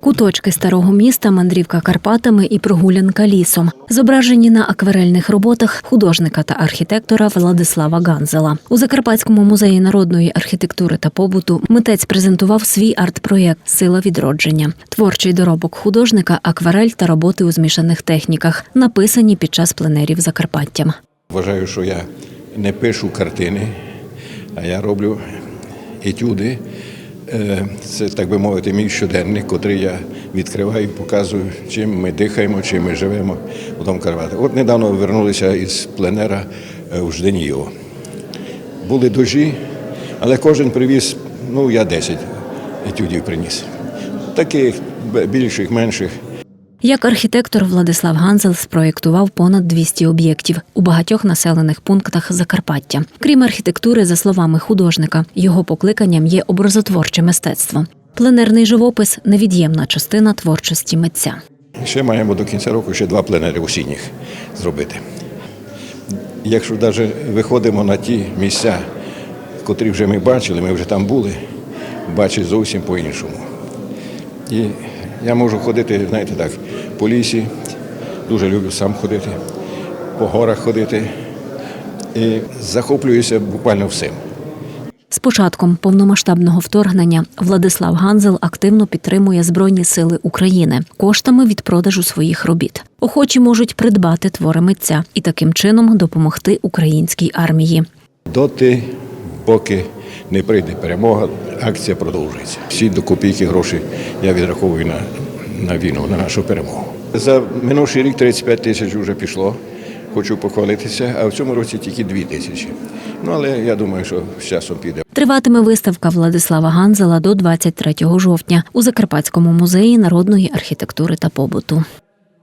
Куточки старого міста, мандрівка Карпатами і прогулянка лісом, зображені на акварельних роботах художника та архітектора Владислава Ганзела. У Закарпатському музеї народної архітектури та побуту митець презентував свій арт-проєкт Сила відродження, творчий доробок художника, акварель та роботи у змішаних техніках, написані під час пленерів Закарпаттям. Вважаю, що я не пишу картини, а я роблю етюди. Е, Це, так би мовити, мій щоденник, котрий я відкриваю і показую, чим ми дихаємо, чим ми живемо у Дом Карвати. От недавно вернулися із пленера е, у Жденіво. Були дожі, але кожен привіз, ну я 10 етюдів приніс. Таких більших, менших. Як архітектор Владислав Ганзел спроєктував понад 200 об'єктів у багатьох населених пунктах Закарпаття. Крім архітектури, за словами художника, його покликанням є образотворче мистецтво. Пленерний живопис невід'ємна частина творчості митця. Ще маємо до кінця року ще два пленери осінніх зробити. Якщо навіть виходимо на ті місця, котрі вже ми бачили, ми вже там були, бачить зовсім по-іншому. І я можу ходити, знаєте так, по лісі, дуже люблю сам ходити, по горах ходити і захоплююся буквально всім. З початком повномасштабного вторгнення Владислав Ганзел активно підтримує Збройні Сили України коштами від продажу своїх робіт. Охочі можуть придбати твори митця і таким чином допомогти українській армії. Доти, поки не прийде перемога, акція продовжується. Всі до копійки гроші я відраховую на, на війну, на нашу перемогу. За минулий рік 35 тисяч вже пішло. Хочу похвалитися, а в цьому році тільки 2 тисячі. Ну але я думаю, що з часом піде. Триватиме виставка Владислава Ганзела до 23 жовтня у Закарпатському музеї народної архітектури та побуту.